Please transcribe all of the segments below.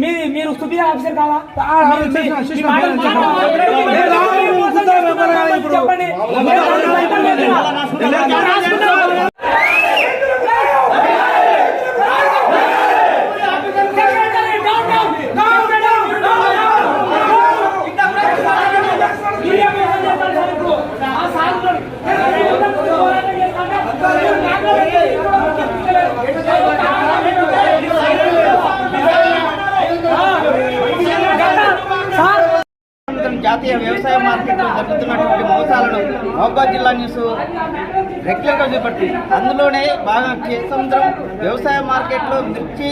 మీరు మీరు సుబీ ఆఫీసర్ కాదా చెప్పండి. అనంతరం జాతీయ వ్యవసాయ మార్కెట్లో జరుగుతున్నటువంటి మోసాలను మహబాద్ జిల్లా న్యూస్ రెగ్యులర్గా చూపడుతుంది అందులోనే బాగా కేసముద్రం వ్యవసాయ మార్కెట్లో మిర్చి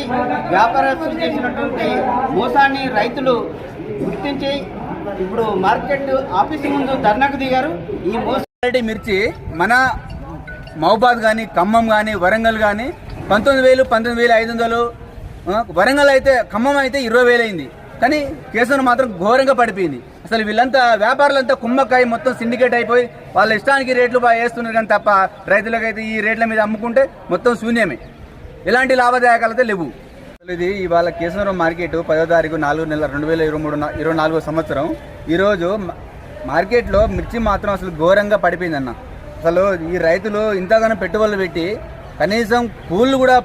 వ్యాపారస్తులు చేసినటువంటి మోసాన్ని రైతులు గుర్తించి ఇప్పుడు మార్కెట్ ఆఫీసు ముందు ధర్నాకు దిగారు. ఈ మోస మిర్చి మన మహబాద్ కానీ ఖమ్మం కానీ వరంగల్ కానీ పంతొమ్మిది వేలు పంతొమ్మిది వేలు ఐదు వందలు వరంగల్ అయితే ఖమ్మం అయితే ఇరవై వేలు అయింది. కానీ కేసును మాత్రం ఘోరంగా పడిపోయింది. అసలు వీళ్ళంతా వ్యాపారులంతా కుమ్మక్కాయ మొత్తం సిండికేట్ అయిపోయి వాళ్ళ ఇష్టానికి రేట్లు బాగా వేస్తున్నారు కానీ తప్ప రైతులకైతే ఈ రేట్ల మీద అమ్ముకుంటే మొత్తం శూన్యమే. ఎలాంటి లాభదాయకాలు అయితే లేవు. అసలు ఇది ఇవాళ కేసనరం మార్కెట్ పదో తారీఖు నాలుగు నెల రెండు వేల ఇరవై మూడు ఇరవై నాలుగో సంవత్సరం. ఈరోజు మార్కెట్లో మిర్చి మాత్రం అసలు ఘోరంగా పడిపోయిందన్న. అసలు ఈ రైతులు ఇంతగానో పెట్టుబడులు పెట్టి కనీసం పూలు కూడా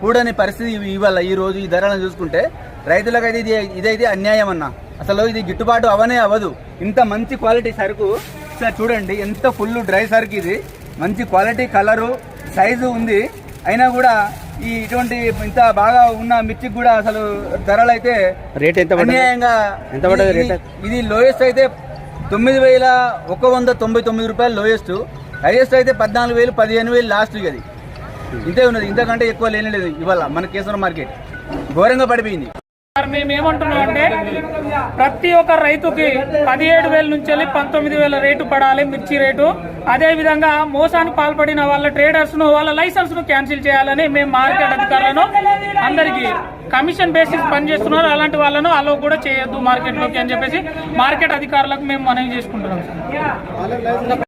పూడని పరిస్థితి ఇవి- ఇవాళ ఈ రోజు ఈ ధరలను చూసుకుంటే రైతులకైతే ఇది ఇదైతే అన్యాయం అన్న అసలు ఇది గిట్టుబాటు అవనే అవ్వదు. ఇంత మంచి క్వాలిటీ సరుకు సార్ చూడండి ఎంత ఫుల్ డ్రై సరుకు ఇది. మంచి క్వాలిటీ కలరు సైజు ఉంది. అయినా కూడా ఈ ఇటువంటి ఇంత బాగా ఉన్న మిర్చికి కూడా అసలు ధరలు అయితే రేట్ ఎంత? అన్యాయంగా ఎంత? ఇది లోయెస్ట్ అయితే తొమ్మిది వేల ఒక వంద తొంభై తొమ్మిది రూపాయలు లోయెస్ట్. హైయెస్ట్ అయితే పద్నాలుగు వేలు పదిహేను వేలు లాస్ట్ అది. ఇంతే ఉన్నది. ఇంతకంటే ఎక్కువ లేని లేదు ఇవాళ మన కేసర మార్కెట్. ఘోరంగా పడిపోయింది. సార్ మేము ఏమంటున్నాం అంటే ప్రతి ఒక్క రైతుకి పదిహేడు వేల నుంచి వెళ్ళి పంతొమ్మిది వేల రేటు పడాలి మిర్చి రేటు. అదే విధంగా మోసానికి పాల్పడిన వాళ్ళ ట్రేడర్స్ను వాళ్ళ లైసెన్స్ను క్యాన్సిల్ చేయాలని మేము మార్కెట్ అధికారులను అందరికి కమిషన్ బేసిస్ పనిచేస్తున్నారు. అలాంటి వాళ్ళను అలో కూడా చేయొద్దు మార్కెట్లోకి అని చెప్పేసి మార్కెట్ అధికారులకు మేము మనవి చేసుకుంటున్నాం సార్.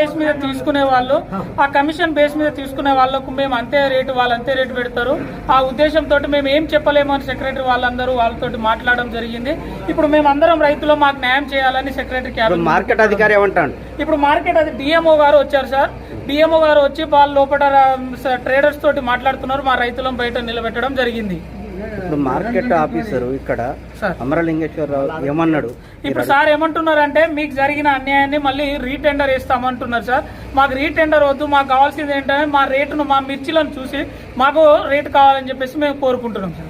బేస్ మీద తీసుకునే వాళ్ళు ఆ కమిషన్ బేస్ మీద తీసుకునే వాళ్ళకు మేము అంతే రేటు వాళ్ళు అంతే రేటు పెడతారు. ఆ ఉద్దేశంతో మేము ఏం చెప్పలేము అని సెక్రటరీ వాళ్ళందరూ వాళ్ళతో మాట్లాడడం జరిగింది. ఇప్పుడు మేము అందరం రైతులు మాకు న్యాయం చేయాలని సెక్రటరీ క్యాబినెట్ మార్కెట్ అధికారి ఏమంటాడు? ఇప్పుడు మార్కెట్ అది డిఎంఓ గారు వచ్చారు సార్. డిఎంఓ గారు వచ్చి వాళ్ళ లోపల ట్రేడర్స్ తోటి మాట్లాడుతున్నారు మా రైతులను బయట నిలబెట్టడం జరిగింది. ఇప్పుడు మార్కెట్ ఆఫీసర్ ఇక్కడ. అమరలింగేశ్వరరావు ఏమన్నాడు? ఇప్పుడు సార్ ఏమంటున్నారంటే మీకు జరిగిన అన్యాయాన్ని మళ్ళీ రీటెండర్ ఇస్తామంటున్నారు సార్. మాకు రీటెండర్ వద్దు మాకు కావాల్సింది ఏంటంటే మా రేటును మా మిర్చిలను చూసి మాకు రేటు కావాలని చెప్పేసి మేము కోరుకుంటున్నాం సార్.